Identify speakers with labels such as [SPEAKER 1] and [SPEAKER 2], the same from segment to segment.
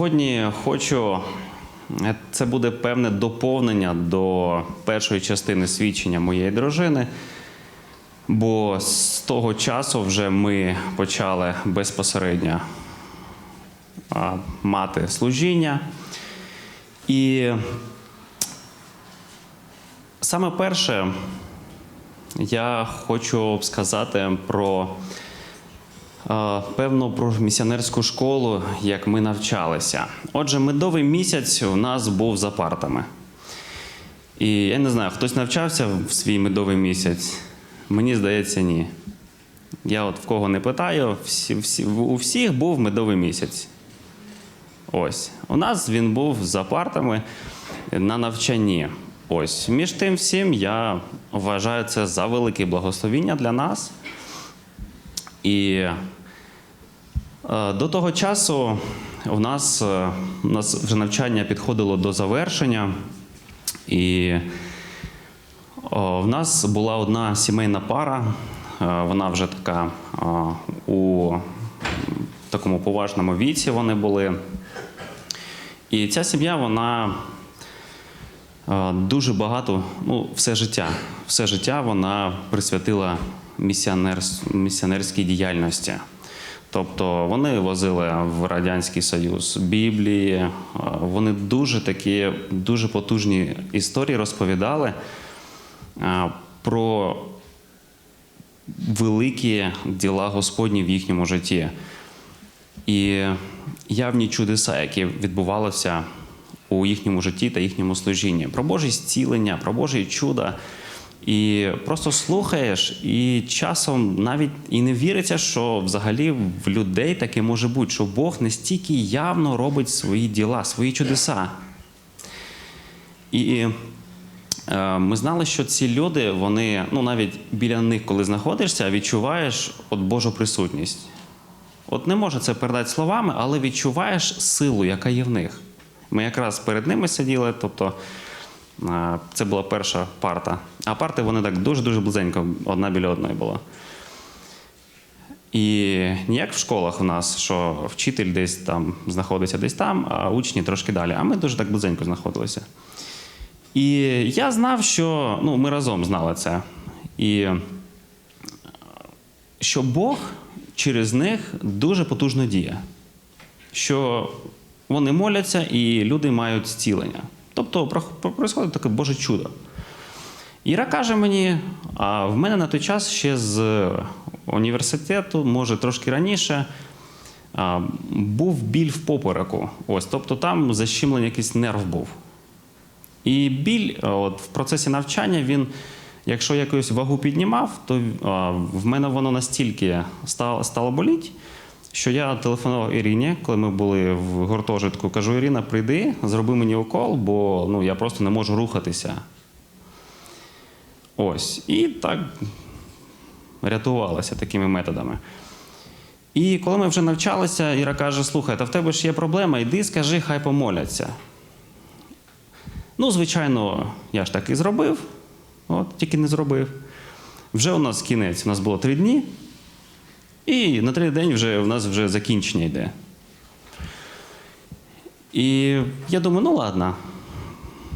[SPEAKER 1] Сьогодні хочу, е, це буде певне доповнення до першої частини свідчення моєї дружини. Бо з того часу вже ми почали безпосередньо мати служіння. І саме перше, я хочу сказати про певно про місіонерську школу, як ми навчалися. Отже, медовий місяць у нас був за партами. І я не знаю, хтось навчався в свій медовий місяць. Мені здається, ні. Я от в кого не питаю, всі, всі, у всіх був медовий місяць. Ось. У нас він був за партами на навчанні. Ось. Між тим всім я вважаю це за велике благословіння для нас. І е, до того часу у нас, е, у нас вже навчання підходило до завершення. І в нас була одна сімейна пара, е, вона вже така у такому поважному віці вони були. І ця сім'я, вона дуже багато, ну, все життя, все життя вона присвятила місіонерс- місіонерській діяльності. Тобто вони возили в Радянський Союз Біблії, е, вони дуже такі, дуже потужні історії розповідали е, про великі діла Господні в їхньому житті. І явні чудеса, які відбувалися у їхньому житті та їхньому служінні, про Боже зцілення, про Божі чуда. І просто слухаєш, і часом навіть і не віриться, що взагалі в людей таке може бути, що Бог настільки явно робить свої діла, свої чудеса. І е, ми знали, що ці люди, вони, ну навіть біля них, коли знаходишся, відчуваєш от Божу присутність. От не може це передати словами, але відчуваєш силу, яка є в них. Ми якраз перед ними сиділи, тобто це була перша парта. А парти вони так дуже-дуже близенько, одна біля одної була. І не як в школах у нас, що вчитель десь там знаходиться десь там, а учні трошки далі. А ми дуже так близенько знаходилися. І я знав, що ну, ми разом знали це. І що Бог через них дуже потужно діє. Що вони моляться і люди мають зцілення. Тобто проходить таке Боже чудо. Іра каже мені, а в мене на той час ще з університету, може трошки раніше, був біль в попереку. Ось, тобто там защемлений якийсь нерв був. І біль от, в процесі навчання він, якщо якусь вагу піднімав, то а, в мене воно настільки стало боліть, що я телефонував Іріні, коли ми були в гуртожитку, кажу: Ірина, прийди, зроби мені укол, бо ну, я просто не можу рухатися. Ось. І так рятувалася такими методами. І коли ми вже навчалися, Іра каже: слухай, та в тебе ж є проблема, йди, скажи, хай помоляться. Ну, звичайно, я ж так і зробив, от, тільки не зробив. Вже у нас кінець, у нас було три дні, і на третій день вже у нас вже закінчення йде. І я думаю, ну ладно,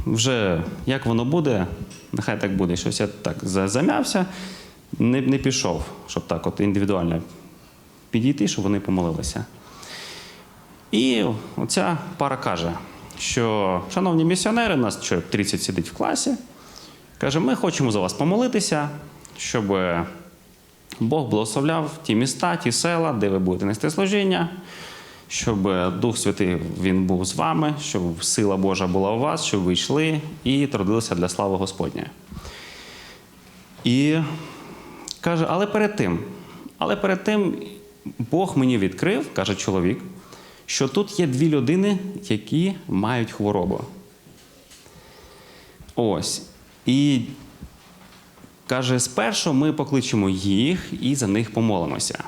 [SPEAKER 1] вже як воно буде, нехай так буде. Щось я так зам'явся, не, не пішов, щоб так от індивідуально підійти, щоб вони помолилися. І оця пара каже, що, шановні місіонери, у нас що 30 сидить в класі. Каже, ми хочемо за вас помолитися, щоб Бог благословляв ті міста, ті села, де ви будете нести служіння, щоб Дух Святий він був з вами, щоб сила Божа була у вас, щоб ви йшли і трудилися для слави Господньої. І каже, але перед тим, але перед тим Бог мені відкрив, каже чоловік, що тут є дві людини, які мають хворобу. Ось. І каже, спершу ми покличемо їх і за них помолимося.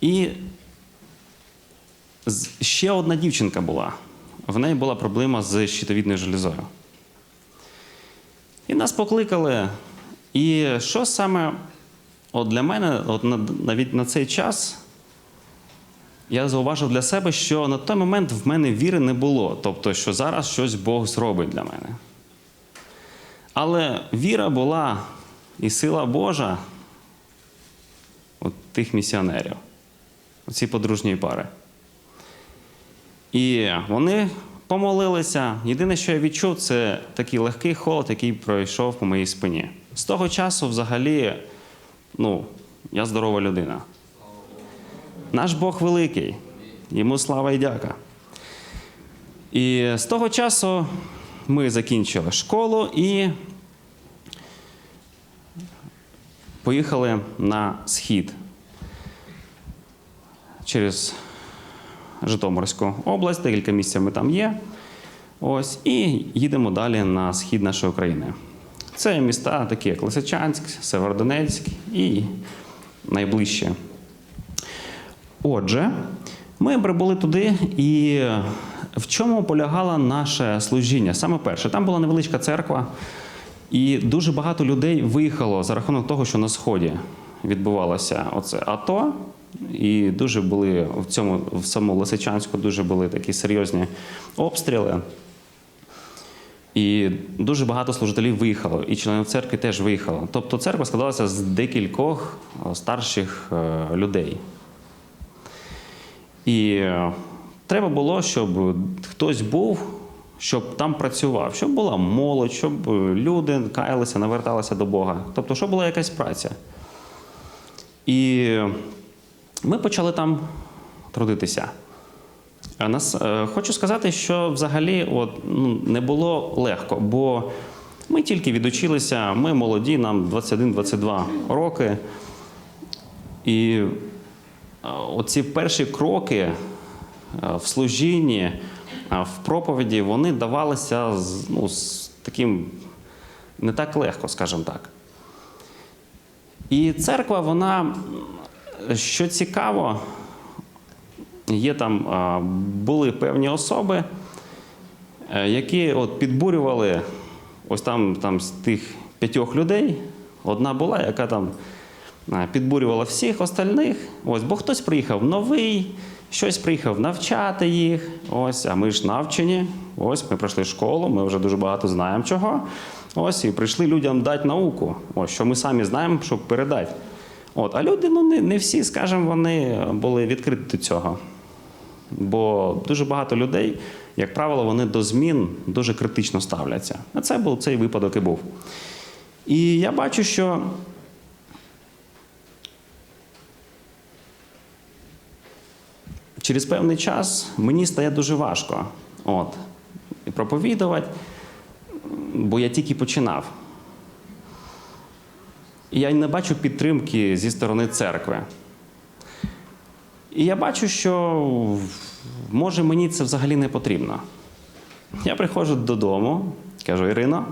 [SPEAKER 1] І ще одна дівчинка була. В неї була проблема з щитовідною железою. І нас покликали. І що саме от для мене, от навіть на цей час, я зауважив для себе, що на той момент в мене віри не було. Тобто, що зараз щось Бог зробить для мене. Але віра була і сила Божа от тих місіонерів, ці подружні пари. І вони помолилися. Єдине, що я відчув, це такий легкий холод, який пройшов по моїй спині. З того часу, взагалі, ну, я здорова людина. Наш Бог великий, йому слава і дяка. І з того часу ми закінчили школу і поїхали на схід через Житомирську область, декілька місяців ми там є. Ось, і їдемо далі на схід нашої України. Це міста такі, як Лисичанськ, Северодонецьк і найближче. Отже, ми прибули туди, і в чому полягало наше служіння? Саме перше, там була невеличка церква, і дуже багато людей виїхало за рахунок того, що на сході відбувалося оце АТО. І дуже були в цьому в самому Лисичанську дуже були такі серйозні обстріли. І дуже багато служителів виїхало, і членів церкви теж виїхало. Тобто церква складалася з декількох е, старших е, людей. І е, треба було, щоб хтось був, щоб там працював, щоб була молодь, щоб люди каялися, наверталися до Бога. Тобто, щоб була якась праця. І ми почали там трудитися. А нас, е, хочу сказати, що взагалі от, ну, не було легко, бо ми тільки відучилися, ми молоді, нам 21-22 роки. І е, оці перші кроки е, в служінні, е, в проповіді, вони давалися ну, з таким не так легко, скажімо так. І церква, вона, що цікаво, є там, були певні особи, е, які от підбурювали ось там, там з тих п'ятьох людей. Одна була, яка там підбурювала всіх остальних. Ось, бо хтось приїхав новий, щось приїхав навчати їх. Ось, а ми ж навчені. Ось ми пройшли школу, ми вже дуже багато знаємо чого. Ось і прийшли людям дати науку. Ось що ми самі знаємо, щоб передати. От, а люди, ну не, не всі, скажімо, вони були відкриті до цього. Бо дуже багато людей, як правило, вони до змін дуже критично ставляться. А це був цей випадок і був. І я бачу, що через певний час мені стає дуже важко от, проповідувати, бо я тільки починав. Я не бачу підтримки зі сторони церкви. І я бачу, що може мені це взагалі не потрібно. Я приходжу додому, кажу, Ірино,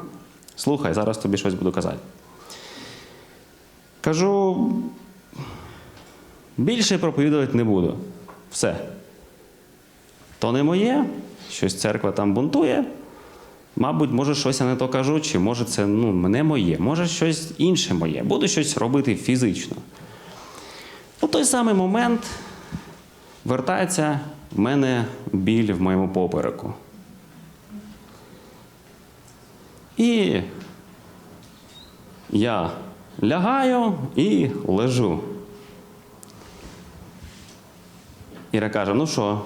[SPEAKER 1] слухай, зараз тобі щось буду казати. Кажу, більше проповідувати не буду. Все. То не моє, щось церква там бунтує. Мабуть, може, щось я не то кажу, чи може це ну, не моє, може щось інше моє. Буду щось робити фізично. У той самий момент вертається в мене біль в моєму попереку. І я лягаю і лежу. Іра каже: ну що,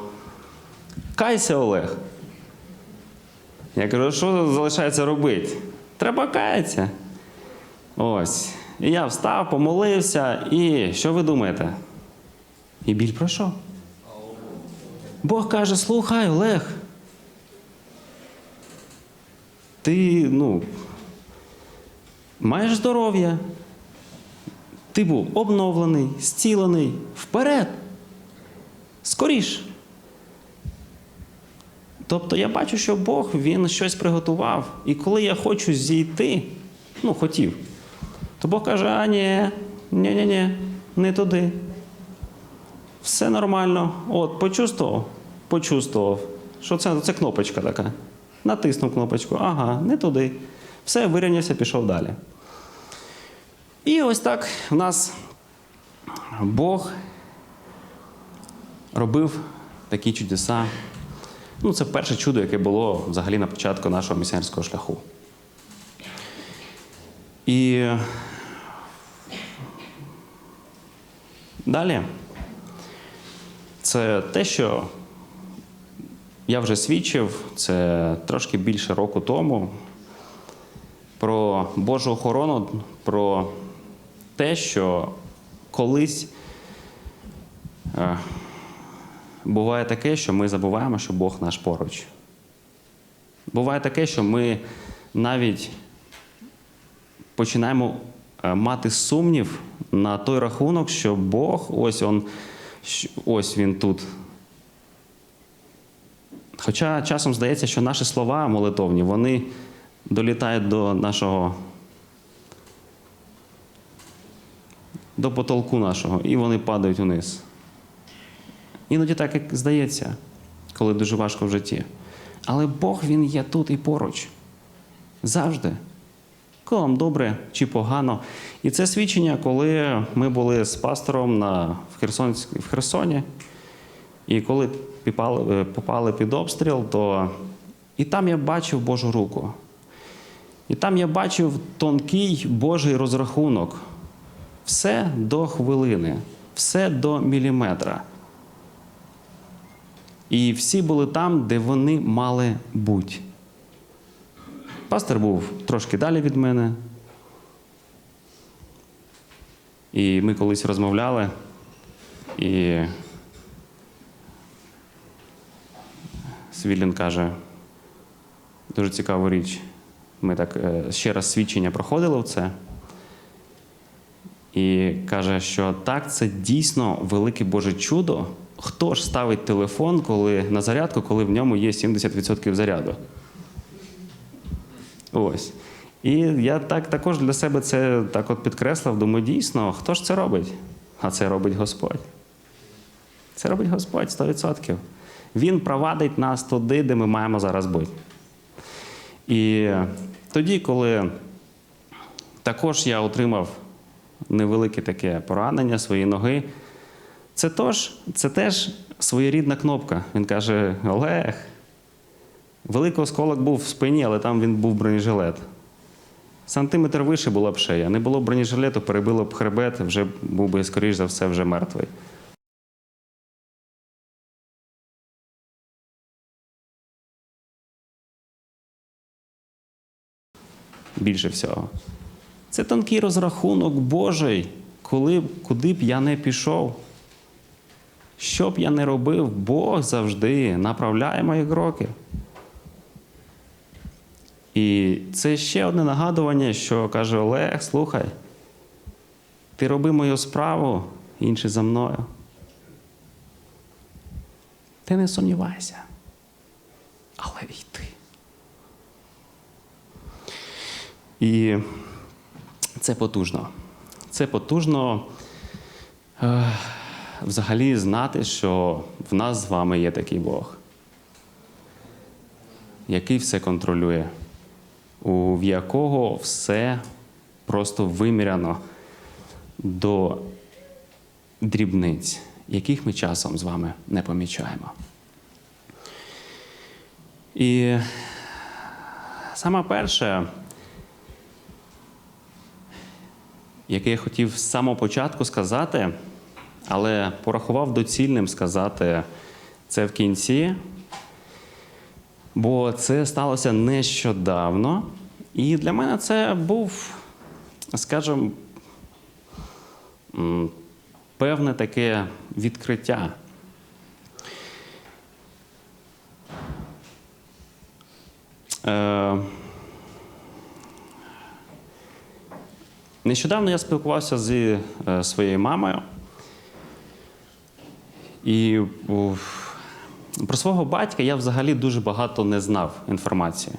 [SPEAKER 1] кайся, Олег. Я кажу, що залишається робити? Треба каятися. Ось. І я встав, помолився, і що ви думаєте? І біль пройшов. Бог каже: слухай, Олег. Ти, ну, маєш здоров'я. Ти був обновлений, зцілений. Вперед. Скоріш. Тобто я бачу, що Бог він щось приготував. І коли я хочу зійти, ну хотів, то Бог каже: а ні, ні, ні, ні, не туди. Все нормально. От, почувствував, почувствував. Що це, це кнопочка така. Натиснув кнопочку, ага, не туди. Все, вирівнявся, пішов далі. І ось так в нас Бог робив такі чудеса. Ну, це перше чудо, яке було взагалі на початку нашого місіонерського шляху. І далі це те, що я вже свідчив, це трошки більше року тому, про Божу охорону, про те, що колись е, буває таке, що ми забуваємо, що Бог наш поруч. Буває таке, що ми навіть починаємо е, мати сумнів на той рахунок, що Бог ось он, ось він тут. Хоча часом здається, що наші слова молитовні, вони долітають до нашого до потолку нашого, і вони падають униз. Іноді так як здається, коли дуже важко в житті. Але Бог Він є тут і поруч. Завжди. Коли вам добре чи погано. І це свідчення, коли ми були з пастором на, в, Херсонськ- в Херсоні, і коли попали, е, попали під обстріл, то і там я бачив Божу руку. І там я бачив тонкий Божий розрахунок. Все до хвилини, все до міліметра. І всі були там, де вони мали бути. Пастор був трошки далі від мене. І ми колись розмовляли, і Світлін каже, дуже цікаву річ. Ми так е, ще раз свідчення проходили в це. І каже, що так, це дійсно велике Боже чудо. Хто ж ставить телефон коли, на зарядку, коли в ньому є 70% заряду? Ось. І я так також для себе це так от підкреслив. Думаю, дійсно, хто ж це робить? А це робить Господь. Це робить Господь 100%. Він провадить нас туди, де ми маємо зараз бути. І тоді, коли також я отримав невелике таке поранення своєї ноги, це, тож, це теж своєрідна кнопка. Він каже: Олег, великий осколок був в спині, але там він був бронежилет. Сантиметр вище була б шея. Не було б бронежилету, перебило б хребет, вже був би, скоріш за все, вже мертвий. Більше всього. Це тонкий розрахунок Божий, коли, куди б я не пішов. Що б я не робив, Бог завжди направляє мої кроки. І це ще одне нагадування, що каже Олег, слухай, ти роби мою справу, інші за мною. Ти не сумнівайся, але йди. І це потужно. Це потужно е, взагалі знати, що в нас з вами є такий Бог, який все контролює, у якого все просто виміряно до дрібниць, яких ми часом з вами не помічаємо. І саме перше, яке я хотів з самого початку сказати, але порахував доцільним сказати це в кінці, бо це сталося нещодавно. І для мене це був, скажімо, певне таке відкриття. Е, Нещодавно я спілкувався зі е, своєю мамою. І про свого батька я взагалі дуже багато не знав інформації.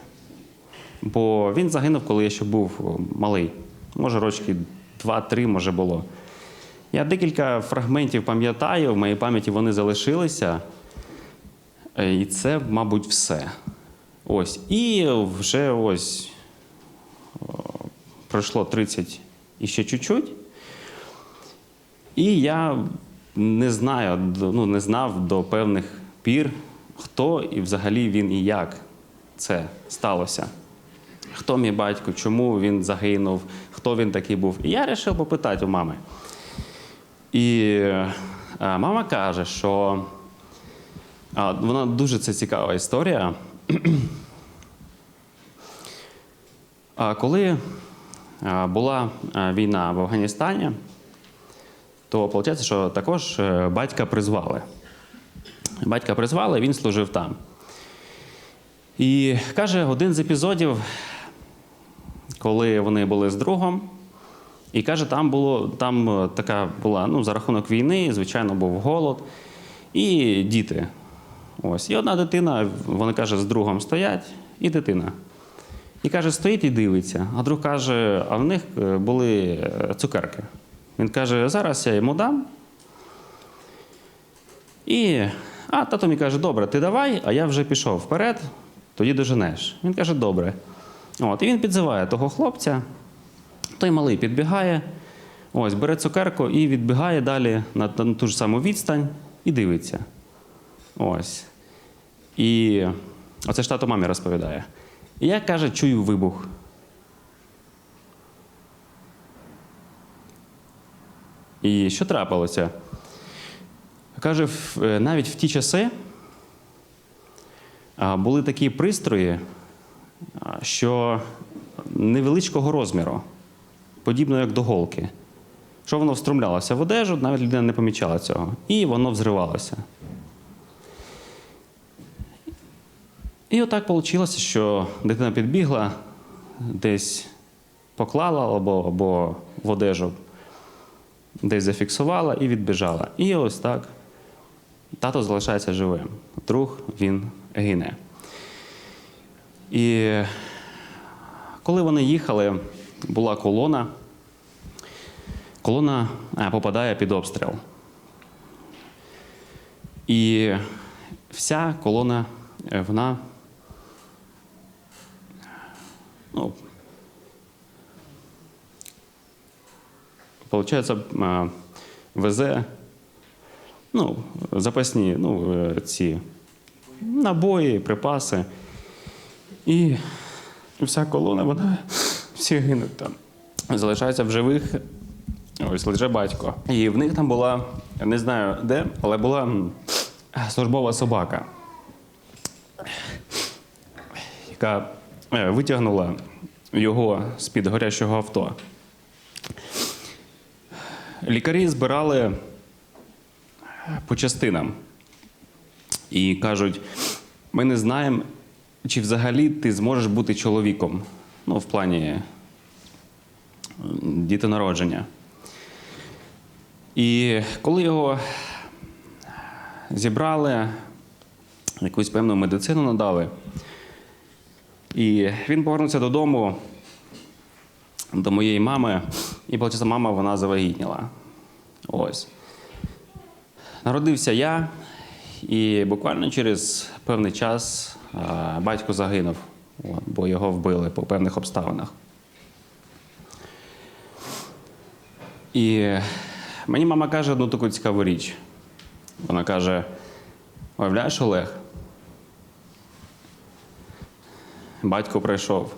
[SPEAKER 1] Бо він загинув, коли я ще був малий. Може, рочки 2-3, може було. Я декілька фрагментів пам'ятаю, в моїй пам'яті вони залишилися. Е, І це, мабуть, все. Ось. І вже ось пройшло 30 і ще чуть-чуть. І я не знаю, ну, не знав до певних пір, хто і взагалі він і як це сталося. Хто мій батько, чому він загинув, хто він такий був. І я вирішив попитати у мами. І е, мама каже, що а, вона дуже це цікава історія. А коли а, була війна в Афганістані, то виходить, що також е, батька призвали. Батька призвали, він служив там. І каже, один з епізодів, коли вони були з другом, і каже, там було там е, така була ну, за рахунок війни, звичайно, був голод, і діти. Ось. І одна дитина, вони каже, з другом стоять, і дитина. І каже, стоїть і дивиться. А друг каже, а в них е, були цукерки. Він каже, зараз я йому дам. І, а тато мені каже, добре, ти давай, а я вже пішов вперед, тоді доженеш. Він каже, добре. От, і він підзиває того хлопця, той малий підбігає, ось, бере цукерку і відбігає далі на, ту ж саму відстань і дивиться. Ось. І оце ж тато мамі розповідає. І я каже, чую вибух. І що трапилося? Каже, е, навіть в ті часи були такі пристрої, що невеличкого розміру, подібно як до голки. Що воно встромлялося в одежу, навіть людина не помічала цього. І воно взривалося. І отак вийшло, що дитина підбігла, десь поклала або, або в одежу, десь зафіксувала і відбіжала. І ось так тато залишається живим. Друг він гине. І коли вони їхали, була колона. Колона е, попадає під обстріл. І вся колона, е, вона ну, Получається, везе ну, запасні ну, е, ці набої, припаси. І вся колона, вона всі гинуть там. Залишається в живих. Ось лише батько. І в них там була, не знаю де, але була службова собака, яка е, витягнула його з-під горящого авто. Лікарі збирали по частинам і кажуть: ми не знаємо, чи взагалі ти зможеш бути чоловіком. Ну, в плані дітонародження. І коли його зібрали, якусь певну медицину надали, і він повернувся додому до моєї мами, і виходить, мама вона завагітніла. Ось. Народився я, і буквально через певний час батько загинув, бо його вбили по певних обставинах. І мені мама каже одну таку цікаву річ. Вона каже: уявляєш, Олег, батько прийшов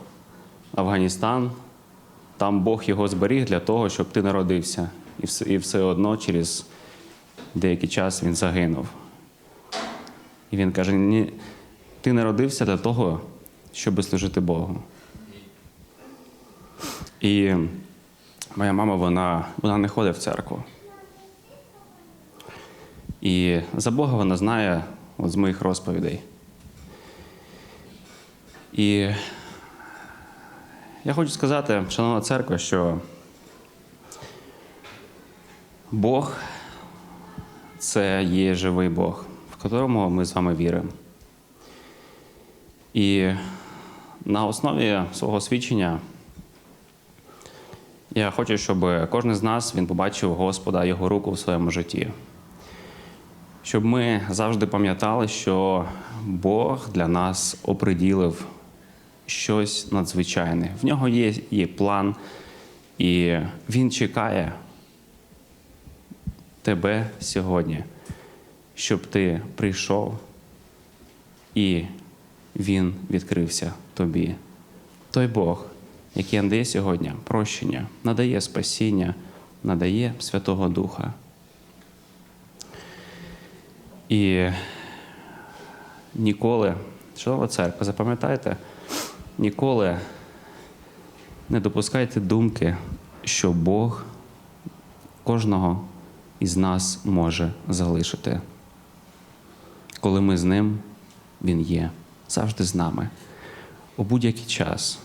[SPEAKER 1] в Афганістан, там Бог його зберіг для того, щоб ти народився. І все, і все одно через деякий час він загинув. І він каже: Ні, ти народився для того, щоб служити Богу. І моя мама, вона, вона не ходить в церкву. І за Бога вона знає от з моїх розповідей. І я хочу сказати, шановна церква, що Бог це є живий Бог, в котрому ми з вами віримо. І на основі свого свідчення я хочу, щоб кожен з нас він побачив Господа, Його руку в своєму житті. Щоб ми завжди пам'ятали, що Бог для нас оприділив щось надзвичайне. В нього є, є план, і він чекає тебе сьогодні, щоб ти прийшов і Він відкрився тобі. Той Бог, який надає сьогодні прощення, надає спасіння, надає Святого Духа. І ніколи, шанова церква, запам'ятайте, ніколи не допускайте думки, що Бог кожного із нас може залишити. Коли ми з ним, Він є завжди з нами. У будь-який час,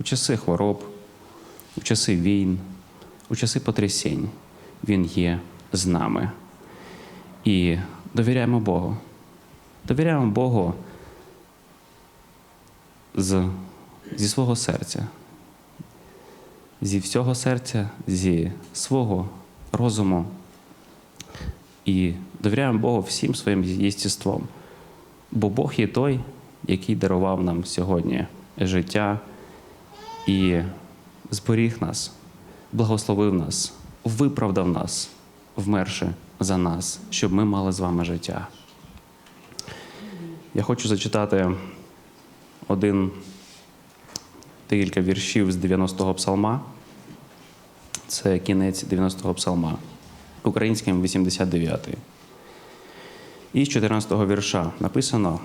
[SPEAKER 1] у часи хвороб, у часи війн, у часи потрясінь, Він є з нами. І довіряємо Богу. Довіряємо Богу з, зі свого серця, зі всього серця, зі свого розуму. І довіряємо Богу всім своїм єстеством. Бо Бог є той, який дарував нам сьогодні життя і зберіг нас, благословив нас, виправдав нас, вмерши за нас, щоб ми мали з вами життя. Я хочу зачитати один декілька віршів з 90-го псалма. Це кінець 90-го псалма, українським 89-й. І з 14-го вірша написано: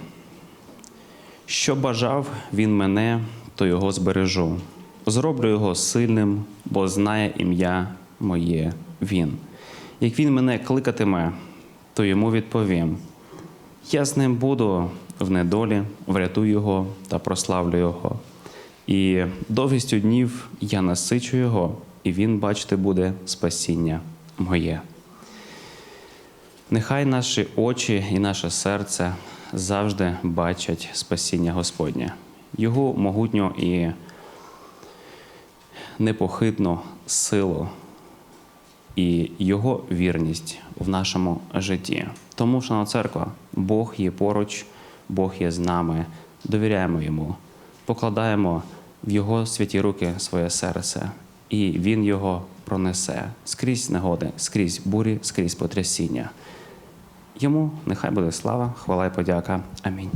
[SPEAKER 1] Що бажав він мене, то його збережу. Зроблю його сильним, бо знає ім'я моє він. Як він мене кликатиме, то йому відповім: Я з ним буду в недолі, врятую його та прославлю його. І довгістю днів я насичу його, і він, бачити, буде спасіння моє. Нехай наші очі і наше серце завжди бачать спасіння Господнє, Його могутню і непохитну силу і Його вірність в нашому житті. Тому, шановна церква, Бог є поруч, Бог є з нами, довіряємо Йому, покладаємо в Його святі руки своє серце, і Він його пронесе скрізь негоди, скрізь бурі, скрізь потрясіння. Йому нехай буде слава, хвала і подяка. Амінь.